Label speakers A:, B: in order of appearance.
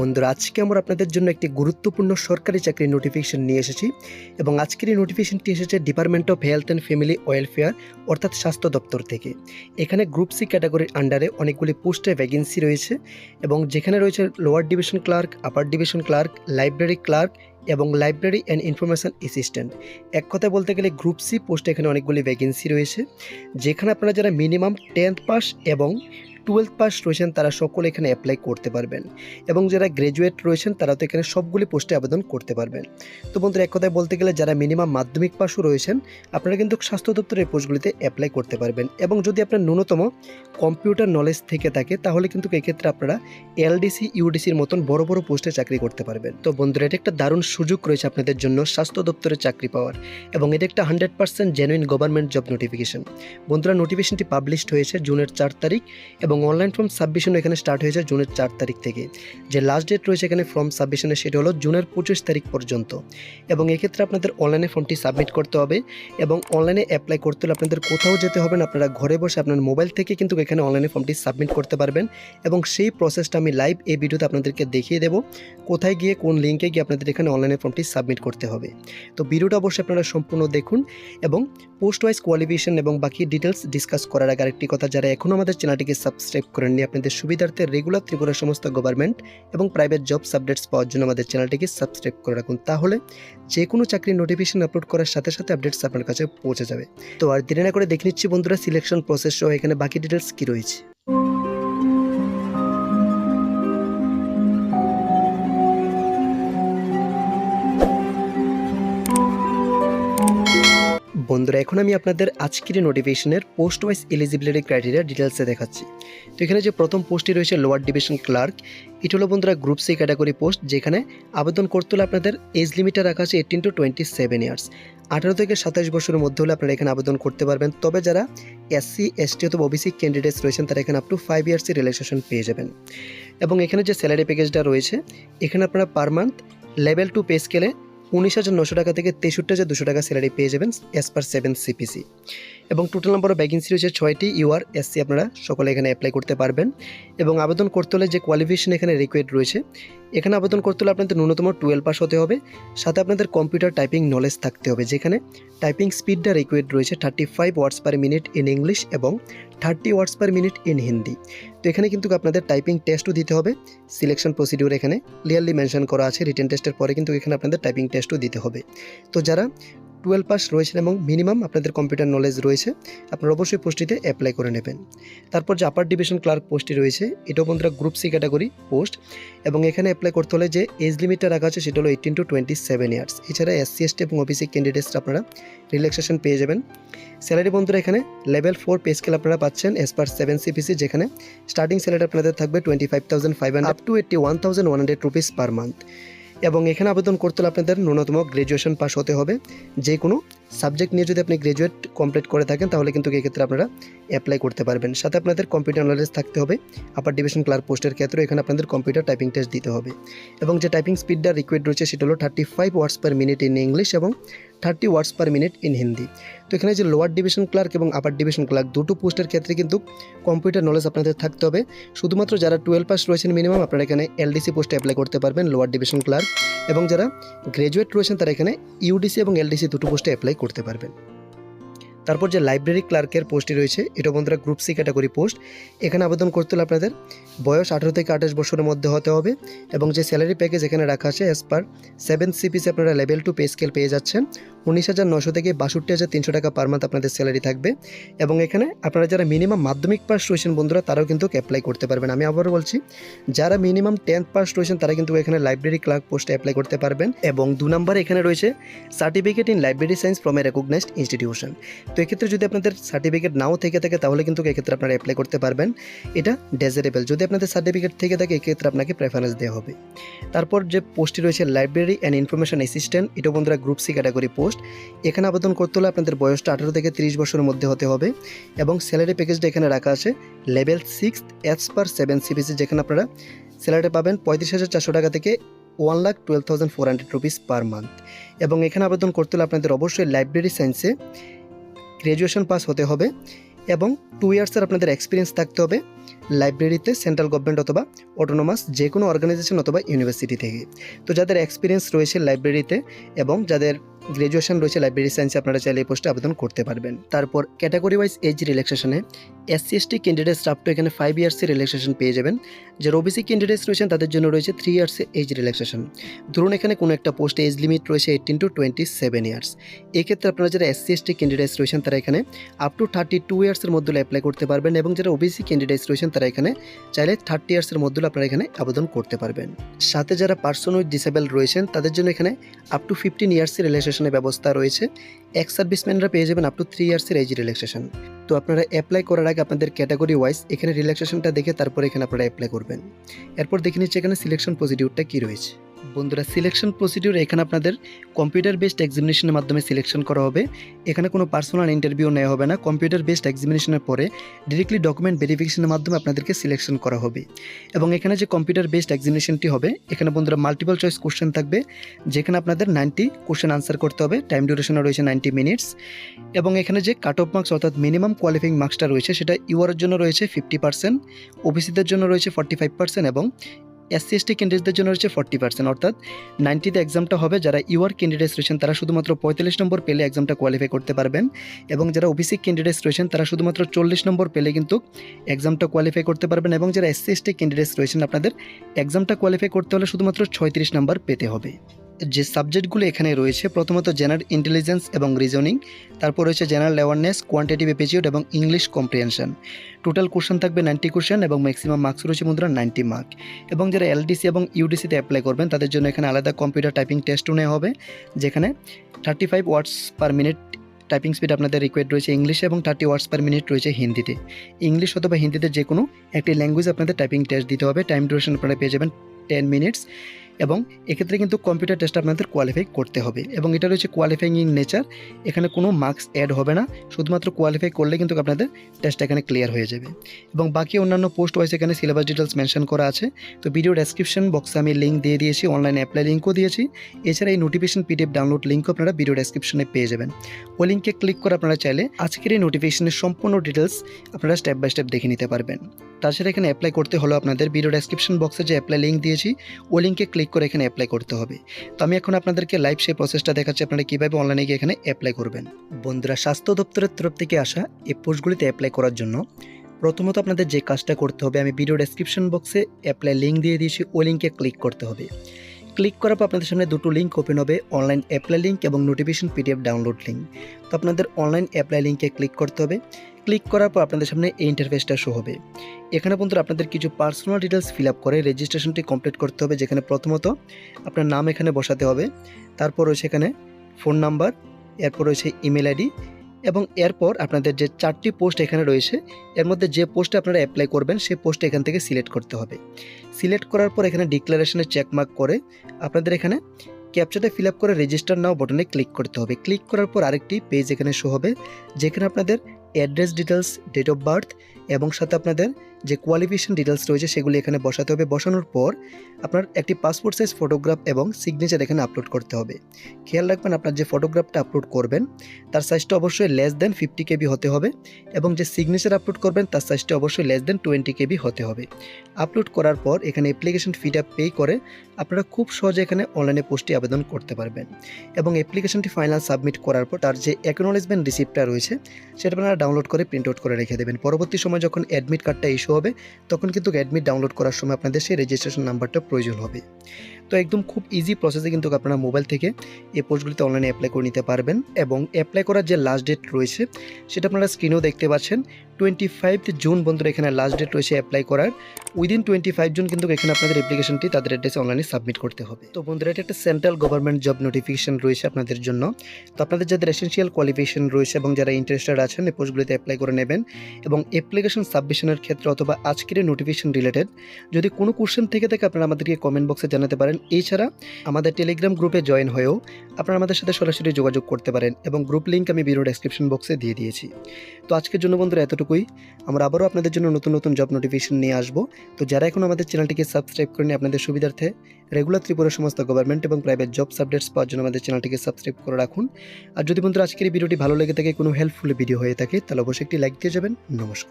A: বন্ধুরা, আজকে আমরা আপনাদের জন্য একটি গুরুত্বপূর্ণ সরকারি চাকরির নোটিফিকেশন নিয়ে এসেছি এবং আজকের এই নোটিফিকেশনটি এসেছে department of health and family welfare অর্থাৎ স্বাস্থ্য দপ্তর থেকে। এখানে গ্রুপ সি ক্যাটাগরির আন্ডারে অনেকগুলি পোস্টে ভ্যাকেন্সি রয়েছে এবং যেখানে রয়েছে lower division clerk upper division clerk library clerk এবং লাইব্রেরি অ্যান্ড ইনফরমেশন অ্যাসিস্ট্যান্ট এক কথায় বলতে গেলে গ্রুপ সি পোস্টে এখানে অনেকগুলি ভ্যাকেন্সি রয়েছে। যেখানে আপনারা যারা মিনিমাম টেন্থ পাস এবং টুয়েলভ পাস রয়েছেন, তারা সকলে এখানে অ্যাপ্লাই করতে পারবেন। এবং যারা গ্র্যাজুয়েট রয়েছেন তারা তো এখানে সবগুলি পোস্টে আবেদন করতে পারবেন। তো বন্ধুরা, এক কথায় বলতে গেলে যারা মিনিমাম মাধ্যমিক পাসও রয়েছেন, আপনারা কিন্তু স্বাস্থ্য দপ্তরের পোস্টগুলিতে অ্যাপ্লাই করতে পারবেন। এবং যদি আপনার ন্যূনতম কম্পিউটার নলেজ থেকে থাকে, তাহলে কিন্তু এক্ষেত্রে আপনারা এলডিসি ইউডিসির মতন বড় বড় পোস্টে চাকরি করতে পারবেন। তো বন্ধুরা, এটা একটা দারুণ সুযোগ রয়েছে আপনাদের জন্য স্বাস্থ্য দপ্তরে চাকরি পাওয়ার। এবং এটা একটা hundred percent genuine government job notification বন্ধুরা নোটিফিকেশনটি পাবলিশড হয়েছে জুনের চার তারিখ এবং অনলাইন ফর্ম সাবমিশন এখানে স্টার্ট হয়েছে জুনের চার তারিখ থেকে। যে লাস্ট ডেট রয়েছে এখানে ফর্ম সাবমিশনের সেটা হলো জুনের পঁচিশ তারিখ পর্যন্ত। এবং এক্ষেত্রে আপনাদের অনলাইনে ফর্মটি সাবমিট করতে হবে এবং অনলাইনে অ্যাপ্লাই করতে হলে আপনাদের কোথাও যেতে হবে না, আপনারা ঘরে বসে আপনার মোবাইল থেকে কিন্তু এখানে অনলাইনে ফর্মটি সাবমিট করতে পারবেন। এবং সেই প্রসেসটা আমি লাইভ এই ভিডিওতে আপনাদেরকে দেখিয়ে দেবো, কোথায় গিয়ে কোন লিঙ্কে গিয়ে আপনাদের এখানে অনলাইনে ফর্মটি সাবমিট করতে হবে। তো ভিডিওটা অবশ্যই আপনারা সম্পূর্ণ দেখুন এবং পোস্ট ওয়াইজ কোয়ালিফিকেশন এবং বাকি ডিটেলস ডিসকাস করার আগে আরেকটি কথা, যারা এখনও আমাদের চ্যানেলটিকে সাবস্ক্রাইব করেননি। আপনাদের সুবিধার্থে রেগুলার ত্রিপুরা সমস্ত গভর্নমেন্ট এবং প্রাইভেট জব আপডেটস পাওয়ার জন্য আমাদের চ্যানেলটিকে সাবস্ক্রাইব করে রাখুন। তাহলে যে কোনো চাকরির নোটিফিকেশন আপলোড করার সাথে সাথে আপডেটস আপনার কাছে পৌঁছে যাবে। তো আর দেরি না করে দেখে নিচ্ছি বন্ধুরা সিলেকশন প্রসেস সহ এখানে বাকি ডিটেলস কী রয়েছে। বন্ধুরা, এখন আমি আপনাদের আজকের নোটিফিকেশনের পোস্ট ওয়াইজ এলিজিবিলিটি ক্রাইটেরিয়া ডিটেলসে দেখাচ্ছি। তো এখানে যে প্রথম পোস্টটি রয়েছে লোয়ার ডিভিশন ক্লার্ক এটা হলো বন্ধুরা গ্রুপ সি ক্যাটাগরি পোস্ট যেখানে আবেদন করতে হলে আপনাদের এজ লিমিটটা রাখা আছে eighteen to twenty seven years আঠারো থেকে সাতাশ বছরের মধ্যে হলে আপনারা এখানে আবেদন করতে পারবেন। তবে যারা এসসি এসটি অথবা ওবিসি ক্যান্ডিডেটস রয়েছেন, তারা এখানে আপ টু ফাইভ ইয়ার্সের রিলেশন পেয়ে যাবেন। এবং এখানে যে স্যালারি প্যাকেজটা রয়েছে, এখানে আপনারা per month level two pay স্কেলে উনিশ হাজার নশো টাকা থেকে তেষট্টি হাজার দুশো টাকা স্যালারি পেয়ে যাবেন অ্যাজ পার সেভেন সিপিসি এবং টোটাল নাম্বার অফ ভ্যাকেন্সি রয়েছে ছয়টি ইউআর এসসি আপনারা সকলে এখানে অ্যাপ্লাই করতে পারবেন। এবং আবেদন করতে হলে যে কোয়ালিফিকেশন এখানে রিকোয়ার্ড রয়েছে, এখানে আবেদন করতে হলে আপনাদের ন্যূনতম টুয়েলভ পাস হতে হবে। সাথে আপনাদের কম্পিউটার টাইপিং নলেজ থাকতে হবে, যেখানে টাইপিং স্পিডটা রিকোয়ার্ড রয়েছে thirty five words per minute in English এবং thirty words per minute in Hindi তো এখানে কিন্তু আপনাদের টাইপিং টেস্টও দিতে হবে সিলেকশন প্রসিডিউর এখানে ক্লিয়ারলি মেনশন করা আছে রিটেন টেস্টের পরে কিন্তু এখানে আপনাদের টাইপিং টেস্টও দিতে হবে। তো যারা টুয়েলভ পাস রয়েছেন এবং মিনিমাম আপনাদের কম্পিউটার নলেজ রয়েছে, আপনারা অবশ্যই পোস্টটিতে অ্যাপ্লাই করে নেবেন। তারপর যে আপার ডিভিশন ক্লার্ক পোস্টটি রয়েছে, এটাও বন্ধুরা গ্রুপ সি ক্যাটাগরি পোস্ট এবং এখানে অ্যাপ্লাই করতে হলে যে এজ লিমিটটা রাখা আছে, সেটা হলো eighteen to twenty seven years এছাড়া এসসি এসটি এবং ওবিসি ক্যান্ডিডেটস আপনারা রিল্যাক্সেশন পেয়ে যাবেন। স্যালারি বন্ধুরা এখানে লেভেল ফোর পে স্কেল আপনারা পাচ্ছেন এস পার সেভেন সিপিসি যেখানে স্টার্টিং স্যালারি আপনাদের থাকবে twenty five thousand five up to eighty one thousand one hundred rupees per month এবং এখানে আবেদন করতে হলে আপনাদের ন্যূনতম গ্র্যাজুয়েশন পাস হতে হবে। যে কোনো সাবজেক্ট নিয়ে যদি আপনি গ্র্যাজুয়েট কমপ্লিট করে থাকেন, তাহলে কিন্তু এক্ষেত্রে আপনারা অ্যাপ্লাই করতে পারবেন। সাথে আপনাদের কম্পিউটার নলেজ থাকতে হবে। আপার ডিভিশন ক্লার্ক পোস্টের ক্ষেত্রে এখানে আপনাদের কম্পিউটার টাইপিং টেস্ট দিতে হবে। এবং যে টাইপিং স্পিডটা রিকোয়ার্ড রয়েছে, সেটা হলো thirty five words per minute in English এবং thirty words per minute in Hindi তো এখানে যে লোয়ার ডিভিশন ক্লার্ক এবং আপার ডিভিশন ক্লার্ক দুটো পোস্টের ক্ষেত্রে কিন্তু কম্পিউটার নলেজ আপনাদের থাকতে হবে। শুধুমাত্র যারা টুয়েলভ পাস রয়েছেন মিনিমাম আপনারা এখানে এলডিসি পোস্টে অ্যাপ্লাই করতে পারবেন লোয়ার ডিভিশন ক্লার্ক এবং যারা গ্র্যাজুয়েট রয়েছেন, তারা এখানে ইউডিসি এবং এলডিসি দুটো পোস্টে অ্যাপ্লাই করতে পারবেন। তারপর যে লাইব্রেরি ক্লার্কের পোস্টটি রয়েছে, এটা বন্ধুরা গ্রুপ সি ক্যাটাগরি পোস্ট এখানে আবেদন করতে হলে আপনাদের বয়স আঠারো থেকে আঠাশ বছরের মধ্যে হতে হবে এবং যে স্যালারি প্যাকেজ এখানে রাখা আছে অ্যাজ পার সেভেন সিপিসি আপনারা লেভেল টু পে স্কেল পেয়ে যাচ্ছেন। উনিশ হাজার নশো থেকে বাষট্টি হাজার তিনশো টাকা পার মান্থ আপনাদের স্যালারি থাকবে। এবং এখানে আপনারা যারা মিনিমাম মাধ্যমিক পাস রয়েছেন বন্ধুরা, তারাও কিন্তু অ্যাপ্লাই করতে পারবেন। আমি আবারও বলছি, যারা মিনিমাম টেন্থ পাস রয়েছেন তারা কিন্তু এখানে লাইব্রেরি ক্লার্ক পোস্টে অ্যাপ্লাই করতে পারবেন। এবং দু নম্বরে এখানে রয়েছে certificate in library science from a recognised institution তো এক্ষেত্রে যদি আপনাদের সার্টিফিকেট নাও থেকে থাকে, তাহলে কিন্তু এক্ষেত্রে আপনারা অ্যাপ্লাই করতে পারবেন। এটা ডেজারেবল যদি আপনাদের সার্টিফিকেট থেকে থাকে, এক্ষেত্রে আপনাকে প্রেফারেন্স দেওয়া হবে। তারপর যে পোস্টটি রয়েছে লাইব্রেরি অ্যান্ড ইনফরমেশন অ্যাসিস্ট্যান্ট এটা বন্ধুরা গ্রুপ সি ক্যাটাগরি পোস্ট এখানে আবেদন করতে হলে আপনাদের বয়সটা আঠারো থেকে তিরিশ বছরের মধ্যে হতে হবে এবং স্যালারি প্যাকেজটা এখানে রাখা আছে। Level six as per seven CPC যেখানে আপনারা স্যালারি পাবেন পঁয়ত্রিশ হাজার চারশো টাকা থেকে one lakh twelve thousand four hundred rupees per month এবং এখানে আবেদন করতে হলে আপনাদের অবশ্যই লাইব্রেরি সায়েন্সে গ্র্যাজুয়েশন পাস হতে হবে এবং টু ইয়ার্সের আপনাদের এক্সপিরিয়েন্স থাকতে হবে লাইব্রেরিতে সেন্ট্রাল গভর্নমেন্ট অথবা অটোনোমাস যে কোনো অর্গানাইজেশন অথবা ইউনিভার্সিটি থেকে। তো যাদের এক্সপিরিয়েন্স রয়েছে লাইব্রেরিতে এবং যাদের গ্র্যাজুয়েশন রয়েছে লাইব্রেরি সায়েন্সে আপনারা চাইলে এই পোস্টে আবেদন করতে পারবেন। তারপর category wise age রিল্যাক্সেশনে SC ST candidates up to এখানে ফাইভ ইয়ার্সের রিল্যাক্সেশন পেয়ে যাবেন। যারা ওবিসি ক্যান্ডিডেটস রয়েছেন, তাদের জন্য রয়েছে থ্রি ইয়ার্সের এজ রিল্যাক্সেশন ধরুন এখানে কোনো একটা পোস্টে এজ লিমিট রয়েছে eighteen to twenty seven years এক্ষেত্রে আপনারা যারা এসসি এসটি ক্যান্ডিডেটস রয়েছেন, তারা এখানে আপ টু থার্টি টু ইয়ার্সের মধ্যে অ্যাপ্লাই করতে পারবেন এবং যারা ওবিসি ক্যান্ডিডেটস রয়েছেন, তারা এখানে চাইলে থার্টি ইয়ার্সের মধ্যে আপনারা এখানে আবেদন করতে পারবেন। সাথে যারা পার্সন উইথ ডিসেবল রয়েছেন, তাদের জন্য এখানে আপ টু ফিফটিন ইয়ার্সের রিল্যাক্সেশনের ব্যবস্থা রয়েছে। এক্স সার্ভিসম্যানরা পেয়ে যাবেন আপ টু থ্রি ইয়ার্সের এজ রিল্যাক্সেশন তো আপনারা অ্যাপ্লাই করার আগে আপনাদের ক্যাটাগরি ওয়াইজ এখানে রিল্যাক্সেশনটা দেখে তারপরে এখানে আপনারা অ্যাপ্লাই করবেন। এরপর দেখে নিচ্ছে এখানে সিলেকশন প্রসিডিউরটা কী রয়েছে। বন্ধুরা সিলেকশন প্রসিডিউর এখানে আপনাদের কম্পিউটার বেসড এক্সামিনেশনের মাধ্যমে সিলেকশন করা হবে। এখানে কোনো পার্সোনাল ইন্টারভিউ নেওয়া হবে না। কম্পিউটার বেসড এক্সামিনেশনের পরে ডিরেক্টলি ডকুমেন্ট ভেরিফিকেশনের মাধ্যমে আপনাদেরকে সিলেকশন করা হবে। এবং এখানে যে কম্পিউটার বেসড এক্সামিনেশনটি হবে, এখানে বন্ধুরা মাল্টিপল চয়েস কোশ্চেন থাকবে, যেখানে আপনাদের নাইনটি কোশ্চেন আনসার করতে হবে। টাইম ডিউরেশনও রয়েছে নাইনটি মিনিটস এবং এখানে যে কাট অফ মার্কস অর্থাৎ মিনিমাম কোয়ালিফাইং মার্কসটা রয়েছে, সেটা ইউআরের জন্য রয়েছে ফিফটি পার্সেন্ট ওবিসিদের জন্য রয়েছে ফর্টি ফাইভ পার্সেন্ট এবং এসসি এসটি ক্যান্ডিডেটদের জন্য রয়েছে ফর্টি পার্সেন্ট অর্থাৎ নাইনটিতে এক্সামটা হবে, যারা ইউআর ক্যান্ডিডেটস রয়েছেন, তারা শুধুমাত্র পঁয়তাল্লিশ নম্বর পেলে এক্সামটা কোয়ালিফাই করতে পারবেন। এবং যারা ওবিসি ক্যান্ডিডেটস রয়েছেন, তারা শুধুমাত্র চল্লিশ নম্বর পেলে কিন্তু এক্সামটা কোয়ালিফাই করতে পারবেন। এবং যারা এসসি এসটি ক্যান্ডিডেটস রয়েছেন, আপনাদের এক্সামটা কোয়ালিফাই করতে হলে শুধুমাত্র ছয়ত্রিশ নম্বর পেতে হবে। যে সাবজেক্টগুলো এখানে রয়েছে, প্রথমত জেনারেল ইন্টেলিজেন্স এবং রিজনিং, তারপর রয়েছে জেনারেল অ্যাওয়ারনেস, কোয়ান্টিটিভ এপিচিউড এবং ইংলিশ কম্প্রিহেনশন। টোটাল কোশ্চেন থাকবে নাইনটি কোশ্চেন এবং ম্যাক্সিমাম মার্কস রয়েছে বন্ধুরা নাইনটি মার্ক। এবং যারা এলডিসি এবং ইউডিসিতে অ্যাপ্লাই করবেন, তাদের জন্য এখানে আলাদা কম্পিউটার টাইপিং টেস্টও নেওয়া হবে, যেখানে thirty five words per minute typing speed আপনাদের রিকোয়ার্ড রয়েছে ইংলিশে এবং থার্টি ওয়ার্ডস পার মিনিট রয়েছে হিন্দিতে। ইংলিশ অথবা হিন্দিতে যে কোনো একটি ল্যাঙ্গুয়েজ আপনাদের টাইপিং টেস্ট দিতে হবে টাইম ডিউরেশন আপনারা পেয়ে যাবেন টেন মিনিটস এবং এক্ষেত্রে কিন্তু কম্পিউটার টেস্ট আপনাদের কোয়ালিফাই করতে হবে। এবং এটা রয়েছে কোয়ালিফাইং ইন নেচার এখানে কোনো মার্কস অ্যাড হবে না, শুধুমাত্র কোয়ালিফাই করলে কিন্তু আপনাদের টেস্ট এখানে ক্লিয়ার হয়ে যাবে। এবং বাকি অন্যান্য পোস্ট ওয়াইজ এখানে সিলেবাস ডিটেলস মেনশন করা আছে, তো ভিডিও ডেসক্রিপশন বক্সে আমি লিঙ্ক দিয়ে দিয়েছি অনলাইন অ্যাপ্লাই লিঙ্কও দিয়েছি। এছাড়া এই নোটিফিকেশন পিডিএফ ডাউনলোড লিঙ্কও আপনারা ভিডিও ডেসক্রিপশনে পেয়ে যাবেন। ওই লিঙ্কে ক্লিক করে আপনারা চাইলে আজকের এই নোটিফিকেশনের সম্পূর্ণ ডিটেলস আপনারা স্টেপ বাই স্টেপ দেখে নিতে পারবেন। তাছাড়া এখানে অ্যাপ্লাই করতে হলো আপনাদের ভিডিও ডেসক্রিপশন বক্সে যে অ্যাপ্লাই লিঙ্ক দিয়েছি ওই লিঙ্কে ক্লিক করে এখানে অ্যাপ্লাই করতে হবে। তো আমি এখন আপনাদেরকে লাইভ সেই প্রসেসটা দেখাচ্ছি, আপনারা কীভাবে অনলাইনে গিয়ে এখানে অ্যাপ্লাই করবেন। বন্ধুরা, স্বাস্থ্য দপ্তরের তরফ থেকে আসা এই পোস্টগুলিতে অ্যাপ্লাই করার জন্য প্রথমত আপনাদের যে কাজটা করতে হবে, আমি ভিডিও ডেসক্রিপশন বক্সে অ্যাপ্লাই লিঙ্ক দিয়ে দিয়েছি ওই লিঙ্কে ক্লিক করতে হবে। ক্লিক করার পর আপনাদের সামনে দুটো লিঙ্ক ওপেন হবে অনলাইন অ্যাপ্লাই লিঙ্ক এবং নোটিফিকেশন পিডিএফ ডাউনলোড লিঙ্ক তো আপনাদের অনলাইন অ্যাপ্লাই লিঙ্কে ক্লিক করতে হবে। ক্লিক করার পর আপনাদের সামনে এই ইন্টারফেসটা শো হবে। এখানে পর্যন্ত আপনাদের কিছু পার্সোনাল ডিটেলস ফিল আপ করে রেজিস্ট্রেশনটি কমপ্লিট করতে হবে, যেখানে প্রথমত আপনার নাম এখানে বসাতে হবে। তারপর রয়েছে এখানে ফোন নাম্বার এরপর রয়েছে ইমেল আইডি এবং এরপর আপনাদের যে চারটি পোস্ট এখানে রয়েছে, এর মধ্যে যে পোস্টে আপনারা অ্যাপ্লাই করবেন, সেই পোস্ট এখান থেকে সিলেক্ট করতে হবে। সিলেক্ট করার পর এখানে ডিক্লারেশনে চেকমার্ক করে আপনাদের এখানে ক্যাপচারটা ফিল আপ করে রেজিস্টার নাও বটনে ক্লিক করতে হবে। ক্লিক করার পর আরেকটি পেজ এখানে শো হবে, যেখানে আপনাদের address details, date of birth এবং সাথে আপনাদের যে কোয়ালিফিকেশন ডিটেলস রয়েছে সেগুলি এখানে বসাতে হবে। বসানোর পর আপনার একটি পাসপোর্ট সাইজ ফটোগ্রাফ এবং সিগনেচার এখানে আপলোড করতে হবে। খেয়াল রাখবেন আপনার যে ফটোগ্রাফটা আপলোড করবেন, তার সাইজটা অবশ্যই লেস দেন ফিফটি কেবি হতে হবে এবং যে সিগনেচার আপলোড করবেন, তার সাইজটা অবশ্যই লেস দেন টোয়েন্টি কেবি হতে হবে। আপলোড করার পর এখানে অ্যাপ্লিকেশন ফিটা পে করে আপনারা খুব সহজে এখানে অনলাইনে পোস্টে আবেদন করতে পারবেন। এবং অ্যাপ্লিকেশনটি ফাইনাল সাবমিট করার পর তার যে অ্যাকনোলেজমেন্ট রিসিপ্টটা রয়েছে, সেটা আপনারা ডাউনলোড করে প্রিন্ট আউট করে রেখে দেবেন। পরবর্তী সময় যখন অ্যাডমিট কার্ডটা ইস্যু হবে, তখন কিন্তু অ্যাডমিট ডাউনলোড করার সময় আপনাদের সেই রেজিস্ট্রেশন নাম্বারটা প্রয়োজন হবে। তো একদম খুব ইজি প্রসেসে কিন্তু আপনারা মোবাইল থেকে এই পোস্টগুলিতে অনলাইনে অ্যাপ্লাই করে নিতে পারবেন এবং অ্যাপ্লাই করার যে লাস্ট ডেট রয়েছে, সেটা আপনারা স্ক্রিনেও দেখতে পাচ্ছেন। টোয়েন্টি ফাইভ জুন বন্ধুরা এখানে লাস্ট ডেট রয়েছে অ্যাপ্লাই করার। উইদিন টোয়েন্টি ফাইভ জুন কিন্তু এখানে আপনাদের অ্যাপ্লিকেশনটি তাদের অ্যাড্রেসে অনলাইনে সাবমিট করতে হবে। তো বন্ধুরা, এটা একটা সেন্ট্রাল গভর্নমেন্ট জব নোটিফিকেশন রয়েছে আপনাদের জন্য। তো আপনাদের যাদের এসেন্সিয়াল কোয়ালিফিকেশন রয়েছে এবং যারা ইন্টারেস্টেড আছেন, এই পোস্টগুলিতে অ্যাপ্লাই করে নেবেন এবং অ্যাপ্লিকেশন সাবমিশনের ক্ষেত্রে অথবা আজকের নোটিফিকেশন রিলেটেড যদি কোনো কোশ্চেন থেকে থাকে, আপনারা আমাদেরকে কমেন্ট বক্সে জানাতে পারেন। এছাড়া আমাদের টেলিগ্রাম গ্রুপে জয়েন হয়েও আপনারা আমাদের সাথে সরাসরি যোগাযোগ করতে পারেন এবং গ্রুপ লিঙ্ক আমি ভিডিও ডেসক্রিপশন বক্সে দিয়ে দিয়েছি। তো আজকের জন্য বন্ধুরা এতটুকুই। আমরা আবারও আপনাদের জন্য নতুন নতুন জব নোটিফিকেশন নিয়ে আসব। তো যারা এখন আমাদের চ্যানেলটিকে সাবস্ক্রাইব করেনি আপনাদের সুবিধার্থে রেগুলার ত্রিপুরা সমস্ত গভর্নমেন্ট এবং প্রাইভেট জব আপডেটস পাওয়ার জন্য আমাদের চ্যানেলটিকে সাবস্ক্রাইব করে রাখুন। আর যদি বন্ধুরা আজকের এই ভিডিওটি ভালো লেগে থাকে, কোনো হেল্পফুল ভিডিও হয়ে থাকে, তাহলে অবশ্যই একটি লাইক দিয়ে যাবেন। নমস্কার।